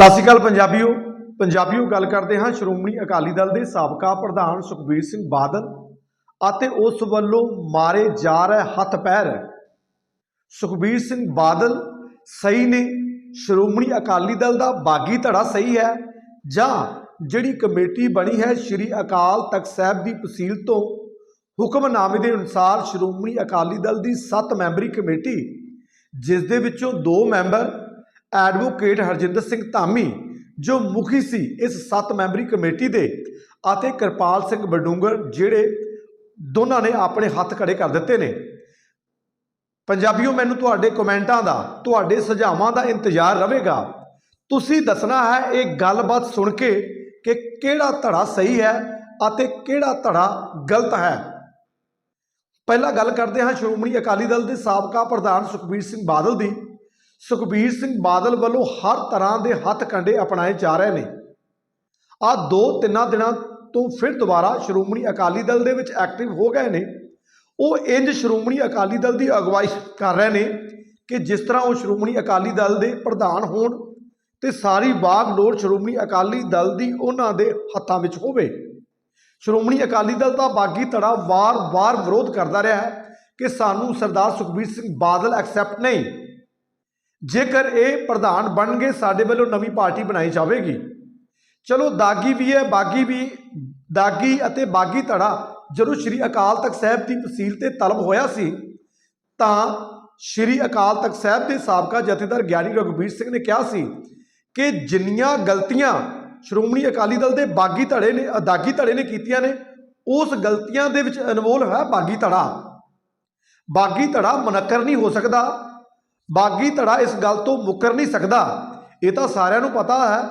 ਸਤਿ ਸ਼੍ਰੀ ਅਕਾਲ ਪੰਜਾਬੀਓ। ਪੰਜਾਬੀਓ ਗੱਲ ਕਰਦੇ ਹਾਂ ਸ਼੍ਰੋਮਣੀ ਅਕਾਲੀ ਦਲ ਦੇ ਸਾਬਕਾ ਪ੍ਰਧਾਨ ਸੁਖਬੀਰ ਸਿੰਘ ਬਾਦਲ ਅਤੇ ਉਸ ਵੱਲੋਂ ਮਾਰੇ ਜਾ ਰਹੇ ਹੱਥ ਪੈਰ। ਸੁਖਬੀਰ ਸਿੰਘ ਬਾਦਲ ਸਹੀ ਨੇ, ਸ਼੍ਰੋਮਣੀ ਅਕਾਲੀ ਦਲ ਦਾ ਬਾਗੀ ਧੜਾ ਸਹੀ ਹੈ, ਜਾਂ ਜਿਹੜੀ ਕਮੇਟੀ ਬਣੀ ਹੈ ਸ਼੍ਰੀ ਅਕਾਲ ਤਖਤ ਸਾਹਿਬ ਦੀ ਤਹਿਸੀਲ ਤੋਂ, ਹੁਕਮਨਾਮੇ ਦੇ ਅਨੁਸਾਰ ਸ਼੍ਰੋਮਣੀ ਅਕਾਲੀ ਦਲ ਦੀ 7 ਮੈਂਬਰੀ ਕਮੇਟੀ, ਜਿਸ ਦੇ ਵਿੱਚੋਂ 2 ਮੈਂਬਰ ਐਡਵੋਕੇਟ ਹਰਜਿੰਦਰ ਸਿੰਘ ਧਾਮੀ, ਜੋ ਮੁਖੀ ਸੀ ਇਸ 7 ਮੈਂਬਰੀ ਕਮੇਟੀ ਦੇ, ਅਤੇ ਕਿਰਪਾਲ ਸਿੰਘ ਬਡੂੰਗਰ ਜਿਹੜੇ ਦੋਨਾਂ ਨੇ ਆਪਣੇ ਹੱਥ ਖੜੇ ਕਰ ਦਿੱਤੇ ਨੇ। ਪੰਜਾਬੀਓ, ਮੈਨੂੰ ਤੁਹਾਡੇ ਕਮੈਂਟਾਂ ਦਾ, ਤੁਹਾਡੇ ਸੁਝਾਵਾਂ ਦਾ ਇੰਤਜ਼ਾਰ ਰਹੇਗਾ। ਤੁਸੀਂ ਦੱਸਣਾ ਹੈ, ਇਹ ਗੱਲਬਾਤ ਸੁਣ ਕੇ ਕਿ ਕਿਹੜਾ ਧੜਾ ਸਹੀ ਹੈ ਅਤੇ ਕਿਹੜਾ ਧੜਾ ਗਲਤ ਹੈ। ਪਹਿਲਾਂ ਗੱਲ ਕਰਦੇ ਹਾਂ ਸ਼੍ਰੋਮਣੀ ਅਕਾਲੀ ਦਲ ਦੇ ਸਾਬਕਾ ਪ੍ਰਧਾਨ ਸੁਖਬੀਰ ਸਿੰਘ ਬਾਦਲ ਦੀ। ਸੁਖਬੀਰ ਸਿੰਘ ਬਾਦਲ ਵੱਲੋਂ ਹਰ ਤਰ੍ਹਾਂ ਦੇ ਹੱਥ ਕੰਡੇ ਅਪਣਾਏ ਜਾ ਰਹੇ ਨੇ। ਆ ਦੋ ਤਿੰਨਾਂ ਦਿਨਾਂ ਤੋਂ ਫਿਰ ਦੁਬਾਰਾ ਸ਼੍ਰੋਮਣੀ ਅਕਾਲੀ ਦਲ ਦੇ ਵਿੱਚ ਐਕਟਿਵ ਹੋ ਗਏ ਨੇ। ਉਹ ਇੰਜ ਸ਼੍ਰੋਮਣੀ ਅਕਾਲੀ ਦਲ ਦੀ ਅਗਵਾਈ ਕਰ ਰਹੇ ਨੇ ਕਿ ਜਿਸ ਤਰ੍ਹਾਂ ਉਹ ਸ਼੍ਰੋਮਣੀ ਅਕਾਲੀ ਦਲ ਦੇ ਪ੍ਰਧਾਨ ਹੋਣ ਤੇ ਸਾਰੀ ਬਾਗਡੋਰ ਸ਼੍ਰੋਮਣੀ ਅਕਾਲੀ ਦਲ ਦੀ ਉਹਨਾਂ ਦੇ ਹੱਥਾਂ ਵਿੱਚ ਹੋਵੇ। ਸ਼੍ਰੋਮਣੀ ਅਕਾਲੀ ਦਲ ਦਾ ਬਾਗੀ ਧੜਾ ਵਾਰ-ਵਾਰ ਵਿਰੋਧ ਕਰਦਾ ਰਿਹਾ ਹੈ ਕਿ ਸਾਨੂੰ ਸਰਦਾਰ ਸੁਖਬੀਰ ਸਿੰਘ ਬਾਦਲ ਐਕਸੈਪਟ ਨਹੀਂ ਜੇਕਰ ਇਹ ਪ੍ਰਧਾਨ ਬਣਨਗੇ ਸਾਡੇ ਵੱਲੋਂ ਨਵੀਂ ਪਾਰਟੀ ਬਣਾਈ ਜਾਵੇਗੀ। ਚਲੋ, ਦਾਗੀ ਵੀ ਹੈ, ਬਾਗੀ ਵੀ, ਦਾਗੀ ਅਤੇ ਬਾਗੀ ਧੜਾ ਜਦੋਂ ਸ਼੍ਰੀ ਅਕਾਲ ਤਖਤ ਸਾਹਿਬ ਦੀ ਤਹਿਸੀਲ ਤੇ ਤਲਬ ਹੋਇਆ ਸੀ, ਤਾਂ ਸ਼੍ਰੀ ਅਕਾਲ ਤਖਤ ਸਾਹਿਬ ਦੇ ਸਾਬਕਾ ਜਥੇਦਾਰ ਗਿਆਨੀ ਰਘੁਬੀਰ ਸਿੰਘ ਨੇ ਕਿਹਾ ਸੀ ਕਿ ਜਿੰਨੀਆਂ ਗਲਤੀਆਂ ਸ਼੍ਰੋਮਣੀ ਅਕਾਲੀ ਦਲ ਦੇ ਬਾਗੀ ਧੜੇ ਨੇ ਅਦਾਗੀ ਧੜੇ ਨੇ ਕੀਤੀਆਂ ਨੇ, ਉਸ ਗਲਤੀਆਂ ਦੇ ਵਿੱਚ ਅਨਮੋਲ ਹੈ ਬਾਗੀ ਧੜਾ। ਬਾਗੀ ਧੜਾ ਮਨਕਰ ਨਹੀਂ ਹੋ ਸਕਦਾ। ਬਾਗੀ ਧੜਾ ਇਸ ਗੱਲ ਤੋਂ ਮੁੱਕਰ ਨਹੀਂ ਸਕਦਾ। ਇਹ ਤਾਂ ਸਾਰਿਆਂ ਨੂੰ ਪਤਾ ਹੈ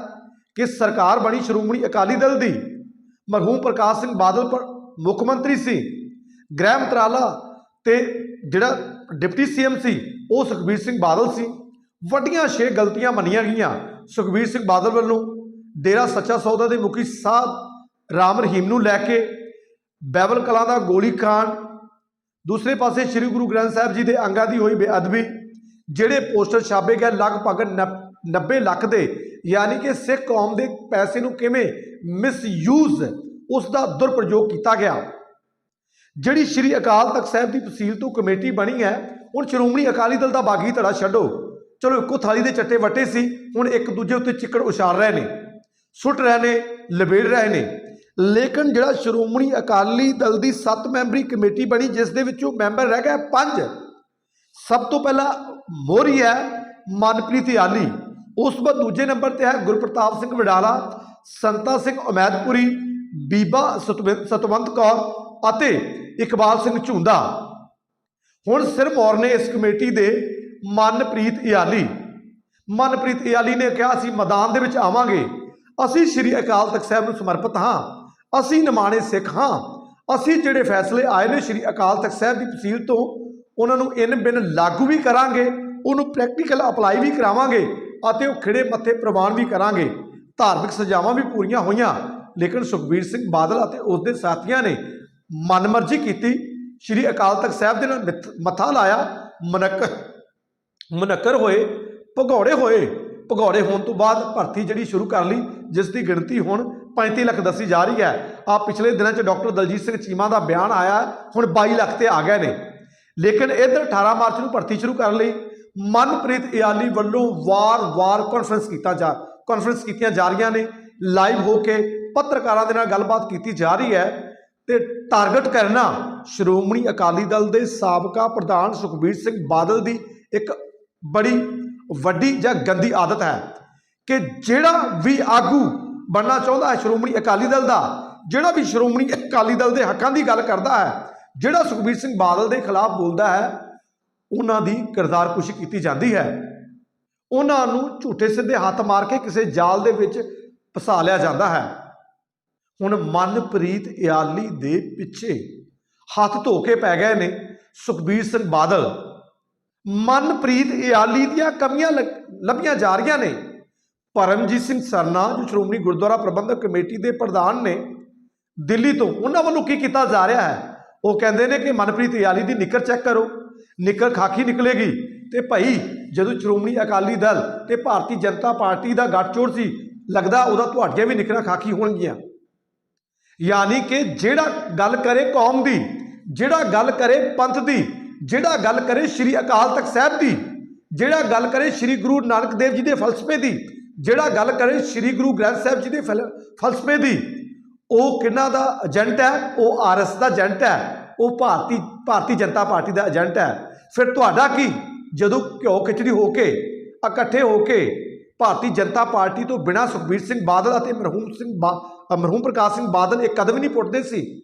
ਕਿ ਸਰਕਾਰ ਬਣੀ ਸ਼੍ਰੋਮਣੀ ਅਕਾਲੀ ਦਲ ਦੀ। ਮਰਹੂਮ ਪ੍ਰਕਾਸ਼ ਸਿੰਘ ਬਾਦਲ ਪਰ ਮੁੱਖ ਮੰਤਰੀ ਸੀ। ਗ੍ਰਹਿ ਮੰਤਰਾਲਾ ਤੇ ਜਿਹੜਾ ਡਿਪਟੀ ਸੀਐਮ ਸੀ, ਉਹ ਸੁਖਬੀਰ ਸਿੰਘ ਬਾਦਲ ਸੀ। ਵੱਡੀਆਂ ਛੇ ਗਲਤੀਆਂ ਮੰਨੀਆਂ ਗਈਆਂ ਸੁਖਬੀਰ ਸਿੰਘ ਬਾਦਲ ਵੱਲੋਂ। ਡੇਰਾ ਸੱਚਾ ਸੌਦਾ ਦੇ ਮੁਖੀ ਸਾਹਿਬ ਰਾਮ ਰਹੀਮ ਨੂੰ ਲੈ ਕੇ ਬੈਬਲ ਕਲਾਂ ਦਾ ਗੋਲੀ ਕਾਂਡ ਦੂਸਰੇ ਪਾਸੇ ਸ੍ਰੀ ਗੁਰੂ ਗ੍ਰੰਥ ਸਾਹਿਬ ਜੀ ਦੇ ਅੰਗਾਂ ਦੀ ਹੋਈ ਬੇਅਦਬੀ। ਜਿਹੜੇ ਪੋਸਟਰ ਛਾਪੇ ਗਏ ਲਗਭਗ 90 ਲੱਖ ਦੇ, ਯਾਨੀ ਕਿ ਸਿੱਖ ਕੌਮ ਦੇ ਪੈਸੇ ਨੂੰ ਕਿਵੇਂ ਮਿਸਯੂਜ਼ ਉਸ ਦਾ ਦੁਰਪ੍ਰਯੋਗ ਕੀਤਾ ਗਿਆ। ਜਿਹੜੀ ਸ੍ਰੀ ਅਕਾਲ ਤਖਤ ਸਾਹਿਬ ਦੀ ਤਹਿਸੀਲ ਤੋਂ ਕਮੇਟੀ ਬਣੀ ਹੈ, ਹੁਣ ਸ਼੍ਰੋਮਣੀ ਅਕਾਲੀ ਦਲ ਦਾ ਬਾਗੀ ਧੜਾ ਛੱਡੋ। ਚਲੋ ਇੱਕੋ ਥਾਲੀ ਦੇ ਚੱਟੇ ਵੱਟੇ ਸੀ, ਹੁਣ ਇੱਕ ਦੂਜੇ ਉੱਤੇ ਚਿੱਕੜ ਉਛਾਰ ਰਹੇ ਨੇ, ਸੁੱਟ ਰਹੇ ਨੇ, ਲਬੇੜ ਰਹੇ ਨੇ। ਲੇਕਿਨ ਜਿਹੜਾ ਸ਼੍ਰੋਮਣੀ ਅਕਾਲੀ ਦਲ ਦੀ 7 ਮੈਂਬਰੀ ਕਮੇਟੀ ਬਣੀ, ਜਿਸ ਦੇ ਵਿੱਚੋਂ ਮੈਂਬਰ ਰਹਿ ਗਏ 5 ਸਭ ਤੋਂ ਪਹਿਲਾਂ ਮੋਹਰੀ ਹੈ ਮਨਪ੍ਰੀਤ ਆਲੀ ਉਸ ਤੋਂ ਬਾਅਦ ਦੂਜੇ ਨੰਬਰ ਤੇ ਹੈ ਗੁਰਪ੍ਰਤਾਪ ਸਿੰਘ ਵਡਾਲਾ, ਸੰਤਾ ਸਿੰਘ ਉਮੈਦਪੁਰੀ, ਬੀਬਾ ਸਤਵਿੰ- ਸਤਵੰਤ ਕੌਰ ਅਤੇ ਇਕਬਾਲ ਸਿੰਘ ਝੁੰਦਾ। ਹੁਣ ਸਿਰਮੌਰ ਨੇ ਇਸ ਕਮੇਟੀ ਦੇ ਮਨਪ੍ਰੀਤ ਇਆਲੀ ਮਨਪ੍ਰੀਤ ਇਆਲੀ ਨੇ ਕਿਹਾ ਅਸੀਂ ਮੈਦਾਨ ਦੇ ਵਿੱਚ ਆਵਾਂਗੇ। ਅਸੀਂ ਸ੍ਰੀ ਅਕਾਲ ਤਖਤ ਸਾਹਿਬ ਨੂੰ ਸਮਰਪਿਤ ਹਾਂ। ਅਸੀਂ ਨਿਮਾਣੇ ਸਿੱਖ ਹਾਂ। ਅਸੀਂ ਜਿਹੜੇ ਫੈਸਲੇ ਆਏ ਨੇ ਸ੍ਰੀ ਅਕਾਲ ਤਖਤ ਸਾਹਿਬ ਦੀ ਤਹਿਸੀਲ ਤੋਂ ਉਹਨਾਂ ਨੂੰ ਇਨ ਬਿਨ ਲਾਗੂ ਵੀ ਕਰਾਂਗੇ, ਉਹਨੂੰ ਪ੍ਰੈਕਟੀਕਲ ਅਪਲਾਈ ਵੀ ਕਰਾਵਾਂਗੇ ਅਤੇ ਉਹ ਖਿੜੇ ਮੱਥੇ ਪ੍ਰਵਾਨ ਵੀ ਕਰਾਂਗੇ। ਧਾਰਮਿਕ ਸਜ਼ਾਵਾਂ ਵੀ ਪੂਰੀਆਂ ਹੋਈਆਂ, ਲੇਕਿਨ ਸੁਖਬੀਰ ਸਿੰਘ ਬਾਦਲ ਅਤੇ ਉਸ ਦੇ ਸਾਥੀਆਂ ਨੇ ਮਨਮਰਜ਼ੀ ਕੀਤੀ। ਸ੍ਰੀ ਅਕਾਲ ਤਖਤ ਸਾਹਿਬ ਦੇ ਨਾਲ ਮਿੱਥ- ਮੱਥਾ ਲਾਇਆ, ਮਨਕ, ਮਨਕਰ ਹੋਏ, ਭਗੌੜੇ ਹੋਏ। ਭਗੌੜੇ ਹੋਣ ਤੋਂ ਬਾਅਦ ਭਰਤੀ ਜਿਹੜੀ ਸ਼ੁਰੂ ਕਰ ਲਈ, ਜਿਸ ਦੀ ਗਿਣਤੀ ਹੁਣ 35 ਲੱਖ ਦੱਸੀ ਜਾ ਰਹੀ ਹੈ। ਆ ਪਿਛਲੇ ਦਿਨਾਂ 'ਚ ਡਾਕਟਰ ਦਲਜੀਤ ਸਿੰਘ ਚੀਮਾ ਦਾ ਬਿਆਨ ਆਇਆ, ਹੁਣ 22 ਲੱਖ ਤੇ ਆ ਗਏ ਨੇ। ਲੇਕਿਨ ਇਧਰ 18 ਮਾਰਚ ਨੂੰ ਭਰਤੀ ਸ਼ੁਰੂ ਕਰਨ ਲਈ ਮਨਪ੍ਰੀਤ ਇਆਲੀ ਵੱਲੋਂ ਵਾਰ-ਵਾਰ ਕਾਨਫਰੰਸ ਕੀਤਾ ਜਾ ਕਾਨਫਰੰਸ ਕੀਤੀਆਂ ਜਾ ਰਹੀਆਂ ਨੇ ਲਾਈਵ ਹੋ ਕੇ ਪੱਤਰਕਾਰਾਂ ਦੇ ਨਾਲ ਗੱਲਬਾਤ ਕੀਤੀ ਜਾ ਰਹੀ ਹੈ ਤੇ ਟਾਰਗੇਟ ਕਰਨਾ ਸ਼੍ਰੋਮਣੀ ਅਕਾਲੀ ਦਲ ਦੇ ਸਾਬਕਾ ਪ੍ਰਧਾਨ ਸੁਖਬੀਰ ਸਿੰਘ ਬਾਦਲ ਦੀ ਇੱਕ ਬੜੀ ਵੱਡੀ ਜਾਂ ਗੰਦੀ ਆਦਤ ਹੈ ਕਿ ਜਿਹੜਾ ਵੀ ਆਗੂ ਬਣਨਾ ਚਾਹੁੰਦਾ ਹੈ ਸ਼੍ਰੋਮਣੀ ਅਕਾਲੀ ਦਲ ਦਾ, ਜਿਹੜਾ ਵੀ ਸ਼੍ਰੋਮਣੀ ਅਕਾਲੀ ਦਲ ਦੇ ਹੱਕਾਂ ਦੀ ਗੱਲ ਕਰਦਾ ਹੈ ਜਿਹੜਾ ਸੁਖਬੀਰ ਸਿੰਘ ਬਾਦਲ ਦੇ ਖਿਲਾਫ ਬੋਲਦਾ ਹੈ, ਉਹਨਾਂ ਦੀ ਕਿਰਦਾਰਕੁਸ਼ੀ ਕੀਤੀ ਜਾਂਦੀ ਹੈ। ਉਹਨਾਂ ਨੂੰ ਝੂਠੇ ਸਿੱਧੇ ਹੱਥ ਮਾਰ ਕੇ ਕਿਸੇ ਜਾਲ ਦੇ ਵਿੱਚ ਫਸਾ ਲਿਆ ਜਾਂਦਾ ਹੈ। ਹੁਣ ਮਨਪ੍ਰੀਤ ਇਆਲੀ ਦੇ ਪਿੱਛੇ ਹੱਥ ਧੋ ਕੇ ਪੈ ਗਏ ਨੇ ਸੁਖਬੀਰ ਸਿੰਘ ਬਾਦਲ। ਮਨਪ੍ਰੀਤ ਇਆਲੀ ਦੀਆਂ ਕਮੀਆਂ ਲ- ਲੱਭੀਆਂ ਜਾ ਰਹੀਆਂ ਨੇ। ਪਰਮਜੀਤ ਸਿੰਘ ਸਰਨਾ, ਜੋ ਸ਼੍ਰੋਮਣੀ ਗੁਰਦੁਆਰਾ ਪ੍ਰਬੰਧਕ ਕਮੇਟੀ ਦੇ ਪ੍ਰਧਾਨ ਨੇ, ਦਿੱਲੀ ਤੋਂ ਉਹਨਾਂ ਵੱਲੋਂ ਕੀ ਕੀਤਾ ਜਾ ਰਿਹਾ ਹੈ? ਉਹ ਕਹਿੰਦੇ ਨੇ ਕਿ ਮਨਪ੍ਰੀਤ ਯਾਲੀ ਦੀ ਨਿੱਕਰ ਚੈੱਕ ਕਰੋ, ਨਿੱਕਰ ਖਾਕੀ ਨਿਕਲੇਗੀ। ਤੇ ਭਾਈ, ਜਦੋਂ ਸ਼੍ਰੋਮਣੀ ਅਕਾਲੀ ਦਲ ਤੇ ਭਾਰਤੀ ਜਨਤਾ ਪਾਰਟੀ ਦਾ ਗੱਠਜੋੜ ਸੀ, ਲੱਗਦਾ ਉਹਦਾ ਤੁਹਾਡੀਆਂ ਵੀ ਨਿਕਲਾਂ ਖਾਕੀ ਹੋਣਗੀਆਂ। ਯਾਨੀ ਕਿ ਜਿਹੜਾ ਗੱਲ ਕਰੇ ਕੌਮ ਦੀ, ਜਿਹੜਾ ਗੱਲ ਕਰੇ ਪੰਥ ਦੀ, ਜਿਹੜਾ ਗੱਲ ਕਰੇ ਸ੍ਰੀ ਅਕਾਲ ਤਖਤ ਸਾਹਿਬ ਦੀ, ਜਿਹੜਾ ਗੱਲ ਕਰੇ ਸ੍ਰੀ ਗੁਰੂ ਨਾਨਕ ਦੇਵ ਜੀ ਦੇ ਫਲਸਫੇ ਦੀ, ਜਿਹੜਾ ਗੱਲ ਕਰੇ ਸ੍ਰੀ ਗੁਰੂ ਗ੍ਰੰਥ ਸਾਹਿਬ ਜੀ ਦੇ ਫਲ- ਫਲਸਫੇ ਦੀ ਉਹ ਕਿਹਨਾਂ ਦਾ ਏਜੰਟ ਹੈ? ਉਹ ਆਰਐਸ ਦਾ ਏਜੰਟ ਹੈ। ਉਹ ਭਾਰਤੀ ਭਾਰਤੀ ਜਨਤਾ ਪਾਰਟੀ ਦਾ ਏਜੰਟ ਹੈ। ਫਿਰ ਤੁਹਾਡਾ ਕੀ? ਜਦੋਂ ਘਿਓ ਖਿਚੜੀ ਹੋ ਕੇ, ਇਕੱਠੇ ਹੋ ਕੇ ਭਾਰਤੀ ਜਨਤਾ ਪਾਰਟੀ ਤੋਂ ਬਿਨਾਂ ਸੁਖਬੀਰ ਸਿੰਘ ਬਾਦਲ ਅਤੇ ਮਰਹੂਮ ਸਿੰਘ ਬਾ- ਮਰਹੂਮ ਪ੍ਰਕਾਸ਼ ਸਿੰਘ ਬਾਦਲ ਇਹ ਕਦਮ ਨਹੀਂ ਪੁੱਟਦੇ ਸੀ।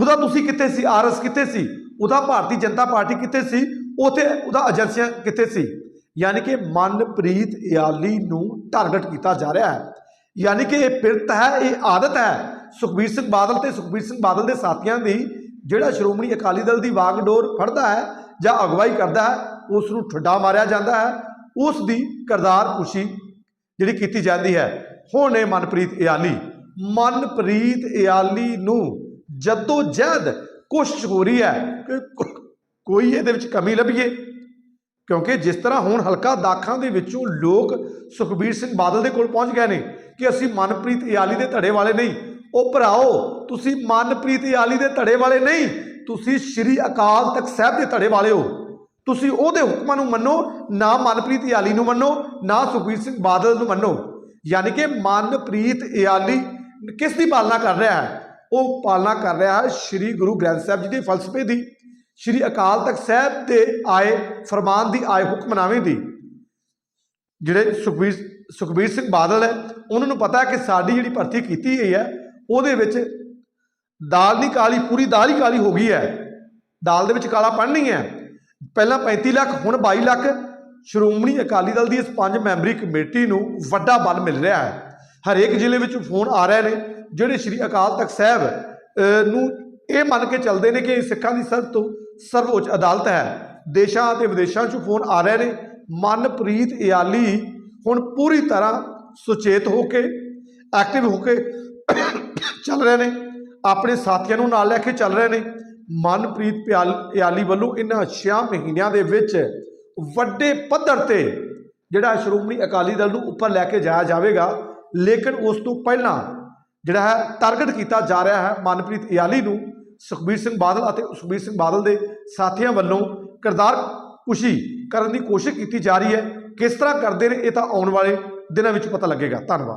ਉਹਦਾ ਤੁਸੀਂ ਕਿੱਥੇ ਸੀ? ਆਰਐਸ ਕਿੱਥੇ ਸੀ? ਉਹਦਾ ਭਾਰਤੀ ਜਨਤਾ ਪਾਰਟੀ ਕਿੱਥੇ ਸੀ? ਉਥੇ ਉਹਦਾ ਏਜੰਸੀਆਂ ਕਿੱਥੇ ਸੀ? ਯਾਨੀ ਕਿ ਮਨਪ੍ਰੀਤ ਇਆਲੀ ਨੂੰ ਟਾਰਗੇਟ ਕੀਤਾ ਜਾ ਰਿਹਾ ਹੈ। ਯਾਨੀ ਕਿ ਇਹ ਪਿਰਤ ਹੈ, ਇਹ ਆਦਤ ਹੈ। ਸੁਖਬੀਰ ਸਿੰਘ ਬਾਦਲ ਤੇ ਸੁਖਬੀਰ ਸਿੰਘ ਬਾਦਲ ਦੇ ਸਾਥੀਆਂ ਦੀ ਜਿਹੜਾ ਸ਼੍ਰੋਮਣੀ ਅਕਾਲੀ ਦਲ ਦੀ ਵਾਗਡੋਰ ਫੜਦਾ ਹੈ ਜਾਂ ਅਗਵਾਈ ਕਰਦਾ ਹੈ ਉਸ ਨੂੰ ਠੱਡਾ ਮਾਰਿਆ ਜਾਂਦਾ ਹੈ। ਉਸ ਦੀ ਕਰਦਾਰ ਕੁਸ਼ੀ ਜਿਹੜੀ ਕੀਤੀ ਜਾਂਦੀ ਹੈ। ਹੁਣ ਇਹ ਮਨਪ੍ਰੀਤ ਇਆਲੀ। ਮਨਪ੍ਰੀਤ ਇਆਲੀ ਨੂੰ ਜਦੋਂ ਜਦ ਕੋਸ਼ਿਸ਼ ਹੋ ਰਹੀ ਹੈ ਕਿ ਕੋਈ ਇਹਦੇ ਵਿੱਚ ਕਮੀ ਲੱਭੀਏ। ਕਿਉਂਕਿ ਜਿਸ ਤਰ੍ਹਾਂ ਹੁਣ ਹਲਕਾ ਦਾਖਾਂ ਦੇ ਵਿੱਚੋਂ ਲੋਕ ਸੁਖਬੀਰ ਸਿੰਘ ਬਾਦਲ ਦੇ ਕੋਲ ਪਹੁੰਚ ਗਏ ਨੇ ਕਿ ਅਸੀਂ ਮਨਪ੍ਰੀਤ ਇਆਲੀ ਦੇ ਧੜੇ ਵਾਲੇ ਨਹੀਂ। ਉਹ ਭਰਾਓ, ਤੁਸੀਂ ਮਨਪ੍ਰੀਤ ਇਆਲੀ ਦੇ ਧੜੇ ਵਾਲੇ ਨਹੀਂ, ਤੁਸੀਂ ਸ੍ਰੀ ਅਕਾਲ ਤਖਤ ਸਾਹਿਬ ਦੇ ਧੜੇ ਵਾਲੇ ਹੋ। ਤੁਸੀਂ ਉਹਦੇ ਹੁਕਮਾਂ ਨੂੰ ਮੰਨੋ, ਨਾ ਮਨਪ੍ਰੀਤ ਇਆਲੀ ਨੂੰ ਮੰਨੋ, ਨਾ ਸੁਖਬੀਰ ਸਿੰਘ ਬਾਦਲ ਨੂੰ ਮੰਨੋ। ਯਾਨੀ ਕਿ ਮਨਪ੍ਰੀਤ ਇਆਲੀ ਕਿਸ ਦੀ ਪਾਲਣਾ ਕਰ ਰਿਹਾ ਹੈ? ਉਹ ਪਾਲਣਾ ਕਰ ਰਿਹਾ ਹੈ ਸ੍ਰੀ ਗੁਰੂ ਗ੍ਰੰਥ ਸਾਹਿਬ ਜੀ ਦੇ ਫਲਸਫੇ ਦੀ। ਸ੍ਰੀ ਅਕਾਲ ਤਖਤ ਸਾਹਿਬ 'ਤੇ ਆਏ ਫਰਮਾਨ ਦੀ ਆਏ ਹੁਕਮਨਾਮੇ ਦੀ, ਜਿਹੜੇ ਸੁਖਬੀਰ ਸੁਖਬੀਰ ਸਿੰਘ ਬਾਦਲ ਹੈ, ਉਹਨਾਂ ਨੂੰ ਪਤਾ ਹੈ ਕਿ ਸਾਡੀ ਜਿਹੜੀ ਭਰਤੀ ਕੀਤੀ ਗਈ ਹੈ, ਉਹਦੇ ਵਿੱਚ ਦਾਲ ਨਹੀਂ ਕਾਲੀ, ਪੂਰੀ ਦਾਲ ਹੀ ਕਾਲੀ ਹੋ ਗਈ ਹੈ। ਦਾਲ ਦੇ ਵਿੱਚ ਕਾਲਾ ਪਣ ਨਹੀਂ ਹੈ। ਪਹਿਲਾਂ 35 ਲੱਖ, ਹੁਣ 22 ਲੱਖ। ਸ਼੍ਰੋਮਣੀ ਅਕਾਲੀ ਦਲ ਦੀ ਇਸ ਪੰਜ ਮੈਂਬਰੀ ਕਮੇਟੀ ਨੂੰ ਵੱਡਾ ਬਲ ਮਿਲ ਰਿਹਾ ਹੈ। ਹਰੇਕ ਜ਼ਿਲ੍ਹੇ ਵਿੱਚ ਫੋਨ ਆ ਰਹੇ ਨੇ, ਜਿਹੜੇ ਸ੍ਰੀ ਅਕਾਲ ਤਖਤ ਸਾਹਿਬ ਨੂੰ ਇਹ ਮੰਨ ਕੇ ਚੱਲਦੇ ਨੇ ਕਿ ਸਿੱਖਾਂ ਦੀ ਸਭ ਤੋਂ ਸਰਵਉੱਚ ਅਦਾਲਤ ਹੈ। ਦੇਸ਼ਾਂ ਅਤੇ ਵਿਦੇਸ਼ਾਂ 'ਚੋਂ ਫੋਨ ਆ ਰਹੇ ਨੇ। ਮਨਪ੍ਰੀਤ ਇਆਲੀ ਹੁਣ ਪੂਰੀ ਤਰ੍ਹਾਂ ਸੁਚੇਤ ਹੋ ਕੇ, ਐਕਟਿਵ ਹੋ ਕੇ ਚੱਲ ਰਹੇ ਨੇ। ਆਪਣੇ ਸਾਥੀਆਂ ਨੂੰ ਨਾਲ ਲੈ ਕੇ ਚੱਲ ਰਹੇ ਨੇ। ਮਨਪ੍ਰੀਤ ਪਿਆਲ- ਇਆਲੀ ਵੱਲੋਂ ਇਹਨਾਂ 6 ਮਹੀਨਿਆਂ ਦੇ ਵਿੱਚ ਵੱਡੇ ਪੱਧਰ ਤੇ ਜਿਹੜਾ ਸ਼੍ਰੋਮਣੀ ਅਕਾਲੀ ਦਲ ਨੂੰ ਉੱਪਰ ਲੈ ਕੇ ਜਾਇਆ ਜਾਵੇਗਾ। ਲੇਕਿਨ ਉਸ ਤੋਂ ਪਹਿਲਾਂ ਜਿਹੜਾ ਹੈ, ਟਾਰਗੇਟ ਕੀਤਾ ਜਾ ਰਿਹਾ ਹੈ ਮਨਪ੍ਰੀਤ ਇਆਲੀ ਨੂੰ। ਸੁਖਬੀਰ ਸਿੰਘ ਬਾਦਲ ਅਤੇ ਸੁਖਬੀਰ ਸਿੰਘ ਬਾਦਲ ਦੇ ਸਾਥੀਆਂ ਵੱਲੋਂ ਕਿਰਦਾਰ ਕੁਸ਼ੀ ਕਰਨ ਦੀ ਕੋਸ਼ਿਸ਼ ਕੀਤੀ ਜਾ ਰਹੀ ਹੈ। ਕਿਸ ਤਰ੍ਹਾਂ ਕਰਦੇ ਨੇ ਇਹ ਤਾਂ ਆਉਣ ਵਾਲੇ ਦਿਨਾਂ ਵਿੱਚ ਪਤਾ ਲੱਗੇਗਾ। ਧੰਨਵਾਦ।